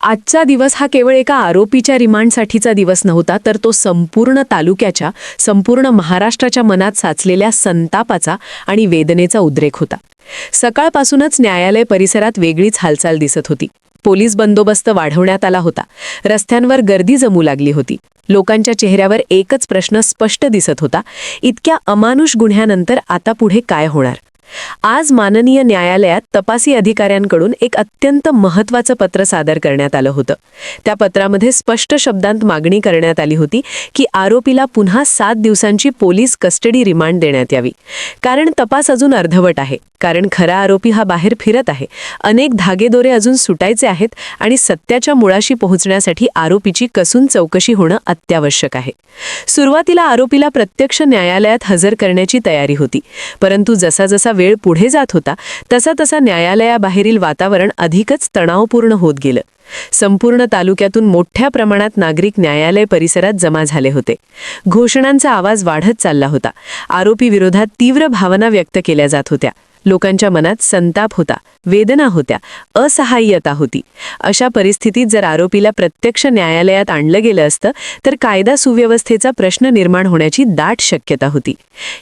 आजचा दिवस हा केवळ एका आरोपीच्या रिमांडसाठीचा दिवस नव्हता तर तो संपूर्ण तालुक्याच्या संपूर्ण महाराष्ट्राच्या मनात साचलेल्या संतापाचा आणि वेदनेचा उद्रेक होता. सकाळपासूनच न्यायालय परिसरात वेगळीच हालचाल दिसत होती. पोलीस बंदोबस्त वाढवण्यात आला होता. रस्त्यांवर गर्दी जमू लागली होती. लोकांच्या चेहऱ्यावर एकच प्रश्न स्पष्ट दिसत होता. इतक्या अमानुष गुन्ह्यानंतर आता पुढे काय होणार? आज माननीय न्यायालयात तपासी अधिकाऱ्यांकडून एक अत्यंत महत्त्वाचं पत्र सादर करण्यात आलं होतं. त्या पत्रामध्ये स्पष्ट शब्दांत मागणी करण्यात आली होती की आरोपीला पुन्हा सात दिवसांची पोलीस कस्टडी रिमांड देण्यात यावी. कारण तपास अजून अर्धवट आहे. कारण खरा आरोपी हा बाहेर फिरत आहे. अनेक धागेदोरे अजून सुटायचे आहेत आणि सत्याच्या मुळाशी पोहोचण्यासाठी आरोपीची कसून चौकशी होणं अत्यावश्यक आहे. सुरुवातीला आरोपीला प्रत्यक्ष न्यायालयात हजर करण्याची तयारी होती. परंतु जसा जसा वेळ पुढे जात होता तसा तसा न्यायालयाबाहेरील वातावरण अधिकच तणावपूर्ण होत गेलं. संपूर्ण तालुक्यातून मोठ्या प्रमाणात नागरिक न्यायालय परिसरात जमा झाले होते. घोषणांचा आवाज वाढत चालला होता. आरोपी विरोधात तीव्र भावना व्यक्त केल्या जात होत्या. लोकांच्या मनात संताप होता वेदना होत्या असहाय्यता होती. अशा परिस्थितीत जर आरोपीला प्रत्यक्ष न्यायालयात आणलं गेलं असतं तर कायदा सुव्यवस्थेचा प्रश्न निर्माण होण्याची दाट शक्यता होती.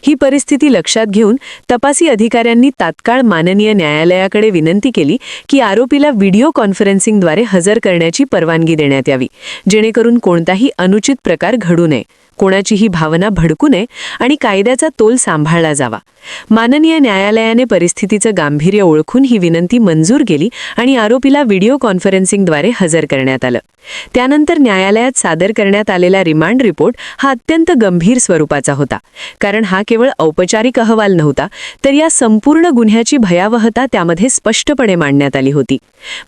ही परिस्थिती लक्षात घेऊन तपासी अधिकाऱ्यांनी तात्काळ माननीय न्यायालयाकडे विनंती केली की आरोपीला व्हिडिओ कॉन्फरन्सिंगद्वारे हजर करण्याची परवानगी देण्यात यावी जेणेकरून कोणताही अनुचित प्रकार घडू नये. कोणाचीही भावना भडकू नये आणि कायद्याचा तोल सांभाळला जावा. माननीय न्यायालयाने परिस्थितीचं गांभीर्य ओळखून ही विनंती मंजूर केली आणि आरोपीला व्हिडिओ कॉन्फरन्सिंगद्वारे हजर करण्यात आलं. त्यानंतर न्यायालयात सादर करण्यात आलेला रिमांड रिपोर्ट हा अत्यंत गंभीर स्वरूपाचा होता. कारण हा केवळ औपचारिक अहवाल नव्हता तर या संपूर्ण गुन्ह्याची भयावहता त्यामध्ये स्पष्टपणे मांडण्यात आली होती.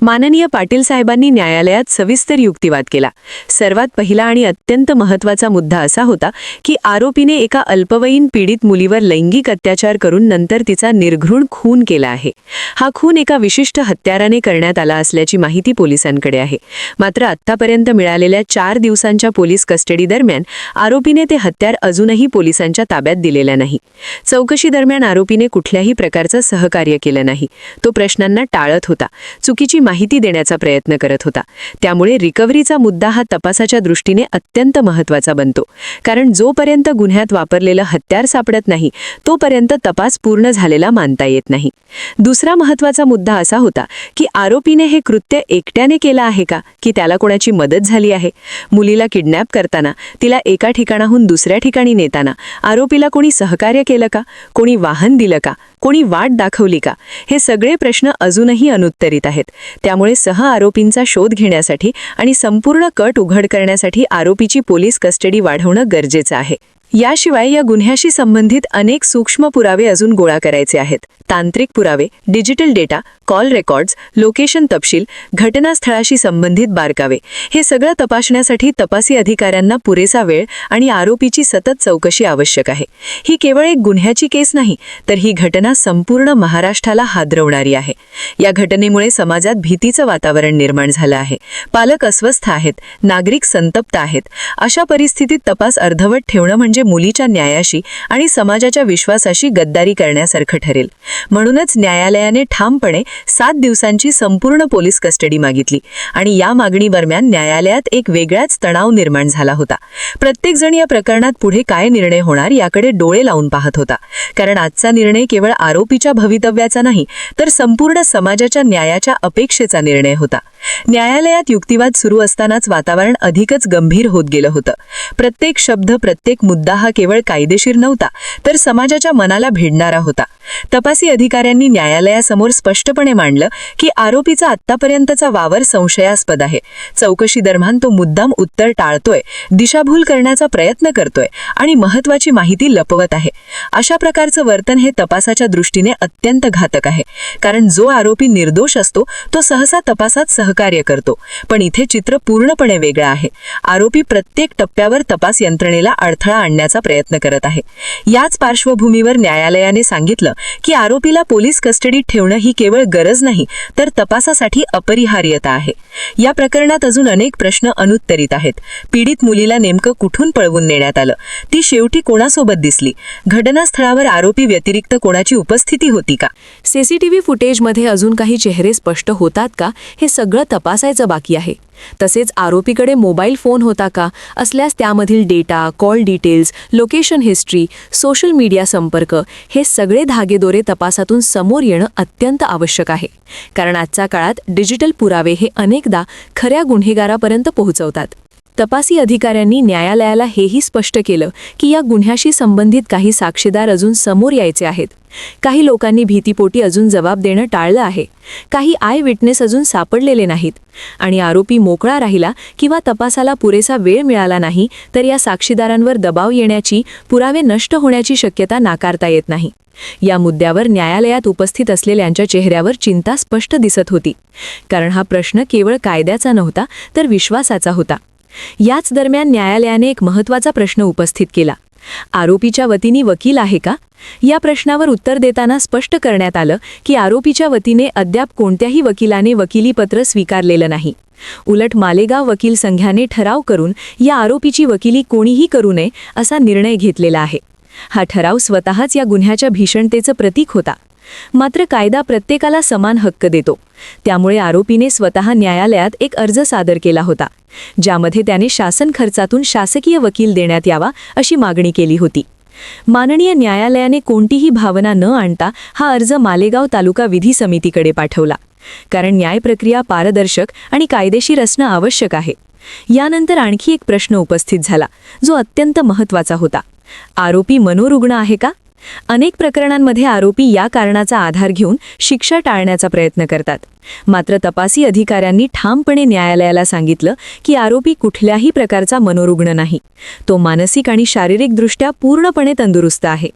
माननीय पाटील साहेबांनी न्यायालयात सविस्तर युक्तिवाद केला. सर्वात पहिला आणि अत्यंत महत्त्वाचा मुद्दा असा होता की आरोपीने एका अल्पवयीन पीडित मुलीवर लैंगिक अत्याचार करून नंतर तिचा निर्घृण खून केला आहे. हा खून एका विशिष्ट हत्याराने करण्यात आला असल्याची माहिती पोलिसांकडे आहे. मात्र आतापर्यंत मिळालेल्या चार दिवसांच्या पोलीस कस्टडी दरम्यान आरोपीने ते हत्यार अजूनही पोलिसांच्या ताब्यात दिलेलं नाही. चौकशी दरम्यान आरोपीने कुठल्याही प्रकारचं सहकार्य केलं नाही. तो प्रश्नांना टाळत होता. चुकीची माहिती देण्याचा प्रयत्न करत होता. त्यामुळे रिकव्हरीचा मुद्दा हा तपासाच्या दृष्टीने अत्यंत महत्त्वाचा बनतो. कारण जोपर्यंत गुन्ह्यात वापरलेलं हत्यार सापडत नाही तोपर्यंत तपास पूर्ण झालेला मानता येत नाही. दुसरा महत्त्वाचा मुद्दा असा होता की आरोपीने हे कृत्य एकट्याने केलं आहे का? की त्याला होण्याची मदत झाली आहे. मुलीला किडनॅप करताना तिला एका ठिकाणाहून दुसऱ्या ठिकाणी नेताना आरोपीला कोणी सहकार्य केलं का? कोणी वाहन दिलं का? कोणी वाट दाखवली का? हे सगळे प्रश्न अजूनही अनुत्तरित आहेत. त्यामुळे सह आरोपींचा शोध घेण्यासाठी आणि संपूर्ण कट उघड करण्यासाठी आरोपीची पोलीस कस्टडी वाढवणं गरजेचं आहे. याशिवाय या गुन्ह्याशी संबंधित अनेक सूक्ष्म पुरावे अजून गोळा करायचे आहेत. तांत्रिक पुरावे digital data call records location तपशील घटनास्थळाशी संबंधित बारकावे. हे सगळं तपासण्यासाठी तपासी अधिकाऱ्यांना पुरेसा वेळ आणि आरोपीची सतत चौकशी आवश्यक आहे. ही केवळ एक गुन्ह्याची केस नाही तर ही घटना संपूर्ण महाराष्ट्राला हादरवणारी आहे. या घटनेमुळे समाजात भीतीचं वातावरण निर्माण झालं आहे. पालक अस्वस्थ आहेत नागरिक संतप्त आहेत. अशा परिस्थितीत तपास अर्धवट ठेवणं म्हणजे मुलीच्या न्यायाशी आणि समाजाच्या विश्वासाशी गद्दारी करण्यासारखं ठरेल. म्हणूनच न्यायालयाने ठामपणे सात दिवसांची संपूर्ण पोलीस कस्टडी मागितली आणि या मागणी दरम्यान न्यायालयात एक वेगळाच तणाव निर्माण झाला होता. प्रत्येकजण या प्रकरणात पुढे काय निर्णय होणार याकडे डोळे लावून पाहत होता. कारण आजचा निर्णय केवळ आरोपीच्या भवितव्याचा नाही तर संपूर्ण समाजाच्या न्यायाच्या अपेक्षेचा निर्णय होता. न्यायालयात युक्तिवाद सुरू असतानाच वातावरण अधिकच गंभीर होत गेलं होतं. प्रत्येक शब्द प्रत्येक मुद्दा हा केवळ कायदेशीर नव्हता तर समाजाच्या मनाला भिडणारा होता. तपासी अधिकाऱ्यांनी न्यायालयासमोर स्पष्टपणे मांडलं की आरोपीचा आत्तापर्यंतचा वावर संशयास्पद आहे. चौकशी दरम्यान तो मुद्दाम उत्तर टाळतोय दिशाभूल करण्याचा प्रयत्न करतोय आणि महत्वाची माहिती लपवत आहे. अशा प्रकारचं वर्तन हे तपासाच्या दृष्टीने अत्यंत घातक आहे कारण जो आरोपी निर्दोष असतो तो सहसा तपासात सह सहकार्य करतो. पण इथे चित्र पूर्णपणे वेगळं आहे. आरोपी प्रत्येक टप्प्यावर तपास यंत्रणेला अडथळा आणण्याचा प्रयत्न करत आहे. याच पार्श्वभूमीवर न्यायालयाने सांगितलं की आरोपीला पोलीस कस्टडीत ठेवणं ही केवळ गरज नाही तर तपासासाठी अपरिहार्यता आहे. या प्रकरणात अजून अनेक प्रश्न अनुत्तरित आहेत. पीडित मुलीला नेमकं कुठून पळवून नेण्यात आलं? ती शेवटी कोणासोबत दिसली? घटनास्थळावर आरोपी व्यतिरिक्त कोणाची उपस्थिती होती का? सीसीटीव्ही फुटेजमध्ये अजून काही चेहरे स्पष्ट होतात का? हे सगळं सगळं तपासायचं बाकी आहे. तसेच आरोपीकडे मोबाईल फोन होता का असल्यास त्यामधील data call details location history social media संपर्क हे सगळे धागेदोरे तपासातून समोर येणं अत्यंत आवश्यक आहे. कारण आजच्या काळात डिजिटल पुरावे हे अनेकदा खऱ्या गुन्हेगारापर्यंत पोहोचवतात. तपासी अधिकाऱ्यांनी न्यायालयाला हेही स्पष्ट केलं की या गुन्ह्याशी संबंधित काही साक्षीदार अजून समोर यायचे आहेत. काही लोकांनी भीतीपोटी अजून जबाब देणं टाळलं आहे. काही आय विटनेस अजून सापडलेले नाहीत. आणि आरोपी मोकळा राहिला किंवा तपासाला पुरेसा वेळ मिळाला नाही तर या साक्षीदारांवर दबाव येण्याची पुरावे नष्ट होण्याची शक्यता नाकारता येत नाही. या मुद्द्यावर न्यायालयात उपस्थित असलेल्यांच्या चेहऱ्यावर चिंता स्पष्ट दिसत होती. कारण हा प्रश्न केवळ कायद्याचा नव्हता तर विश्वासाचा होता. याच दरम्यान न्यायालयाने एक महत्त्वाचा प्रश्न उपस्थित केला. आरोपीच्या वतीने वकील आहे का? या प्रश्नावर उत्तर देताना स्पष्ट करण्यात आलं की आरोपीच्या वतीने अद्याप कोणत्याही वकिलाने वकिलीपत्र स्वीकारलेलं नाही. उलट मालेगाव वकील संघाने ठराव करून या आरोपीची वकिली कोणीही करू नये असा निर्णय घेतलेला आहे. हा ठराव स्वतःच या गुन्ह्याच्या भीषणतेचं प्रतीक होता. मात्र कायदा प्रत्येकाला समान हक्क देतो. त्यामुळे आरोपीने स्वतः न्यायालयात एक अर्ज सादर केला होता ज्यामध्ये त्याने शासन खर्चातून शासकीय वकील देण्यात यावा अशी मागणी केली होती. माननीय न्यायालयाने कोणतीही भावना न आणता हा अर्ज मालेगाव तालुका विधी समितीकडे पाठवला कारण न्यायप्रक्रिया पारदर्शक आणि कायदेशीर असणं आवश्यक आहे. यानंतर आणखी एक प्रश्न उपस्थित झाला जो अत्यंत महत्त्वाचा होता. आरोपी मनोरुग्ण आहे का? अनेक प्रकरणांमध्ये आरोपी या कारणाचा आधार घेऊन शिक्षा टाळण्याचा प्रयत्न करतात. मात्र तपासी अधिकाऱ्यांनी ठामपणे न्यायालयाला सांगितलं की आरोपी कुठल्याही प्रकारचा मनोरुग्ण नाही. तो मानसिक आणि शारीरिकदृष्ट्या पूर्णपणे तंदुरुस्त आहे.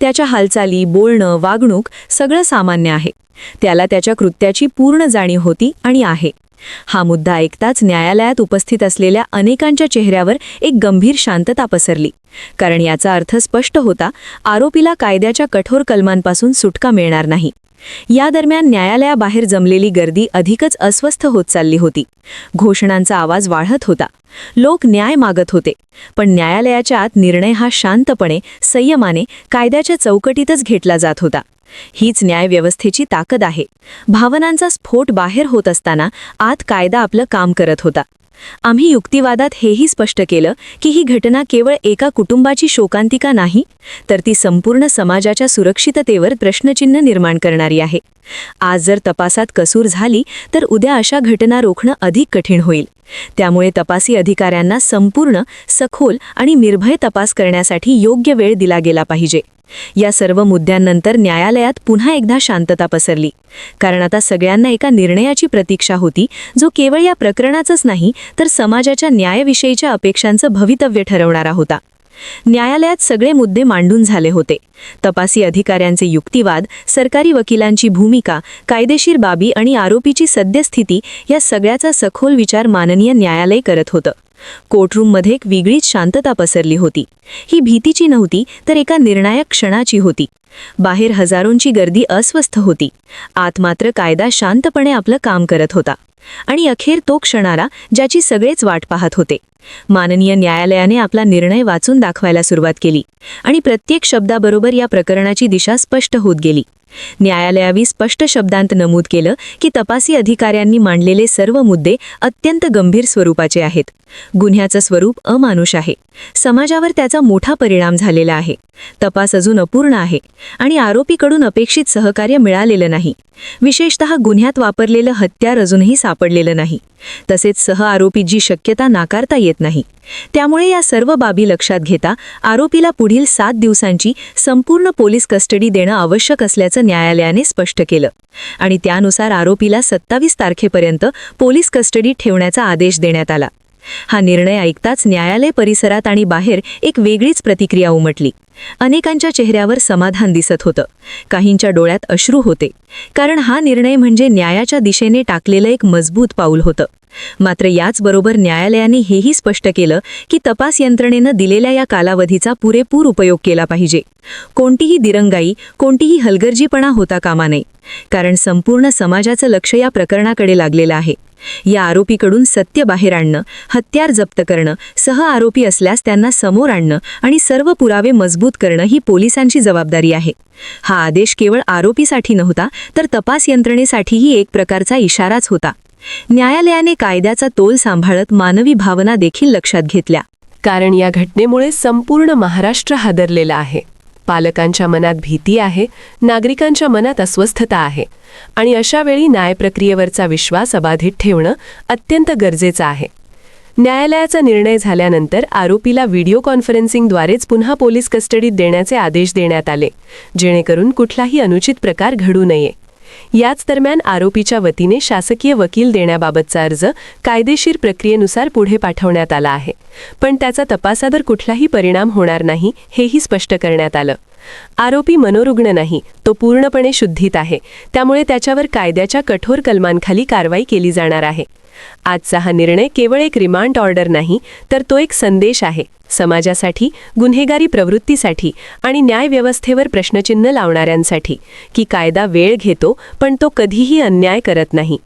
त्याच्या हालचाली बोलणं वागणूक सगळं सामान्य आहे. त्याला त्याच्या कृत्याची पूर्ण जाणीव होती आणि आहे. हा मुद्दा ऐकताच न्यायालयात उपस्थित असलेल्या अनेकांच्या चेहऱ्यावर एक गंभीर शांतता पसरली. कारण याचा अर्थ स्पष्ट होता आरोपीला कायद्याच्या कठोर कलमांपासून सुटका मिळणार नाही. या दरम्यान न्यायालयाबाहेर जमलेली गर्दी अधिकच अस्वस्थ होत चालली होती. घोषणांचा आवाज वाढत होता. लोक न्याय मागत होते. पण न्यायालयाच्या आत निर्णय हा शांतपणे संयमाने कायद्याच्या चौकटीतच घेतला जात होता. हीच न्यायव्यवस्थेची ताकद आहे. भावनांचा स्फोट बाहेर होत असताना आत कायदा आपलं काम करत होता. आम्ही युक्तिवादात हेही स्पष्ट केलं की ही घटना केवळ एका कुटुंबाची शोकांतिका नाही तर ती संपूर्ण समाजाच्या सुरक्षिततेवर प्रश्नचिन्ह निर्माण करणारी आहे. आज जर तपासात कसूर झाली तर उद्या अशा घटना रोखणं अधिक कठीण होईल. त्यामुळे तपासी अधिकाऱ्यांना संपूर्ण सखोल आणि निर्भय तपास करण्यासाठी योग्य वेळ दिला गेला पाहिजे. या सर्व मुद्द्यांनंतर न्यायालयात पुन्हा एकदा शांतता पसरली. कारण आता सगळ्यांना एका निर्णयाची प्रतीक्षा होती जो केवळ या प्रकरणाचंच नाही तर समाजाच्या न्यायाविषयीच्या अपेक्षांचं भवितव्य ठरवणारा होता. न्यायालयात सगळे मुद्दे मांडून झाले होते. तपासी अधिकाऱ्यांचे युक्तिवाद सरकारी वकिलांची भूमिका कायदेशीर बाबी आणि आरोपीची सद्यस्थिती या सगळ्याचा सखोल विचार माननीय न्यायालय करत होतं. कोर्टरूममध्ये एक वेगळीच शांतता पसरली होती. ही भीतीची नव्हती तर एका निर्णायक क्षणाची होती. बाहेर हजारोंची गर्दी अस्वस्थ होती. आत मात्र कायदा शांतपणे आपलं काम करत होता. आणि अखेर तो क्षणाला ज्याची सगळेच वाट पाहत होते. माननीय न्यायालयाने आपला निर्णय वाचून दाखवायला सुरुवात केली आणि प्रत्येक शब्दाबरोबर या प्रकरणाची दिशा स्पष्ट होत गेली. न्यायालयावी स्पष्ट शब्दांत नमूद केलं की तपासी अधिकाऱ्यांनी मांडलेले सर्व मुद्दे अत्यंत गंभीर स्वरूपाचे आहेत. गुन्ह्याचं स्वरूप अमानुष आहे. समाजावर त्याचा मोठा परिणाम झालेला आहे. तपास अजून अपूर्ण आहे आणि आरोपीकडून अपेक्षित सहकार्य मिळालेलं नाही. विशेषतः गुन्ह्यात वापरलेलं हत्यार अजूनही सापडलेलं नाही. तसेच सह आरोपीची शक्यता नाकारता येत नाही. त्यामुळे या सर्व बाबी लक्षात घेता आरोपीला पुढील सात दिवसांची संपूर्ण पोलीस कस्टडी देणं आवश्यक असल्याचं न्यायालयाने स्पष्ट केलं. आणि त्यानुसार आरोपीला सत्तावीस तारखेपर्यंत पोलीस कस्टडीत ठेवण्याचा आदेश देण्यात आला. हा निर्णय ऐकताच न्यायालय परिसरात आणि बाहेर एक वेगळीच प्रतिक्रिया उमटली. अनेकांच्या चेहऱ्यावर समाधान दिसत होतं. काहींच्या डोळ्यात अश्रू होते. कारण हा निर्णय म्हणजे न्यायाच्या दिशेने टाकलेलं एक मजबूत पाऊल होतं. मात्र याचबरोबर न्यायालयाने हेही स्पष्ट केलं की तपास यंत्रणेनं दिलेल्या या कालावधीचा पुरेपूर उपयोग केला पाहिजे. कोणतीही दिरंगाई कोणतीही हलगर्जीपणा होता कामा नये. कारण संपूर्ण समाजाचं लक्ष या प्रकरणाकडे लागलेलं आहे. या आरोपीकडून सत्य बाहेर आणणं हत्यार जप्त करणं सह आरोपी असल्यास त्यांना समोर आणणं आणि सर्व पुरावे मजबूत करणं ही पोलिसांची जबाबदारी आहे. हा आदेश केवळ आरोपीसाठी नव्हता तर तपास यंत्रणेसाठीही एक प्रकारचा इशाराच होता. न्यायालयाने कायद्याचा तोल सांभाळत मानवी भावना देखील लक्षात घेतल्या. कारण या घटनेमुळे संपूर्ण महाराष्ट्र हादरलेला आहे. पालकांच्या मनात भीती आहे नागरिकांच्या मनात अस्वस्थता आहे आणि अशावेळी न्यायप्रक्रियेवरचा विश्वास अबाधित ठेवणं अत्यंत गरजेचं आहे. न्यायालयाचा निर्णय झाल्यानंतर आरोपीला व्हिडिओ कॉन्फरन्सिंगद्वारेच पुन्हा पोलीस कस्टडीत देण्याचे आदेश देण्यात आले जेणेकरून कुठलाही अनुचित प्रकार घडू नये. याच दरम्यान आरोपीच्या वतीने शासकीय वकील देण्याबाबतचा अर्ज कायदेशीर प्रक्रियेनुसार पुढे पाठवण्यात आला आहे. पण त्याचा तपासावर कुठलाही परिणाम होणार नाही हेही स्पष्ट करण्यात आलं. आरोपी मनोरुग्ण नाही तो पूर्णपणे शुद्धीत आहे. त्यामुळे त्याच्यावर कायद्याच्या कठोर कलमांखाली कारवाई केली जाणार आहे. आजचा हा निर्णय केवळ एक रिमांड ऑर्डर नाही तर तो एक संदेश आहे. समाजासाठी गुन्हेगारी प्रवृत्तीसाठी आणि न्यायव्यवस्थेवर प्रश्नचिन्ह लावणाऱ्यांसाठी की कायदा वेळ घेतो पण तो कधीही अन्याय करत नाही.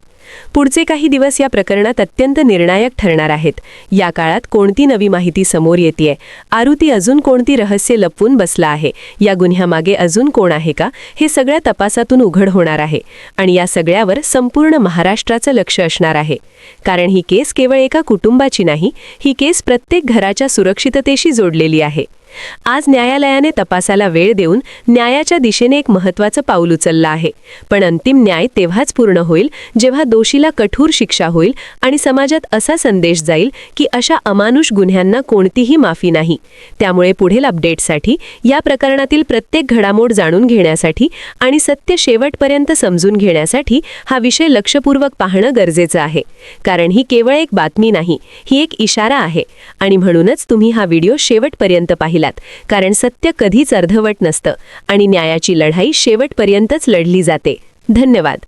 पुढचे काही दिवस या प्रकरणात अत्यंत निर्णायक ठरणार आहेत. या काळात कोणती नवी माहिती समोर येतेय? आरुती अजून कोणती रहस्य लपवून बसला आहे? या गुन्ह्यामागे अजून कोण आहे का? हे सगळ्या तपासातून उघड होणार आहे आणि या सगळ्यावर संपूर्ण महाराष्ट्राचं लक्ष असणार आहे. कारण ही केस केवळ एका कुटुंबाची नाही ही केस प्रत्येक घराच्या सुरक्षिततेशी जोडलेली आहे. आज न्यायालयाने तपासाला वेळ देऊन न्यायाच्या दिशेने एक महत्त्वाचं पाऊल उचललं आहे. पण अंतिम न्याय तेव्हाच पूर्ण होईल जेव्हा दोषीला कठोर शिक्षा होईल आणि समाजात असा संदेश जाईल की अशा अमानुष गुन्ह्यांना कोणतीही माफी नाही. त्यामुळे पुढील अपडेटसाठी या प्रकरणातील प्रत्येक घडामोड जाणून घेण्यासाठी आणि सत्य शेवटपर्यंत समजून घेण्यासाठी हा विषय लक्षपूर्वक पाहणं गरजेचं आहे. कारण ही केवळ एक बातमी नाही ही एक इशारा आहे आणि म्हणूनच तुम्ही हा व्हिडिओ शेवटपर्यंत पाहिला पाहिलात कारण सत्य कधीच अर्धवट नसतं आणि न्यायाची लढाई शेवटपर्यंतच लढली जाते. धन्यवाद.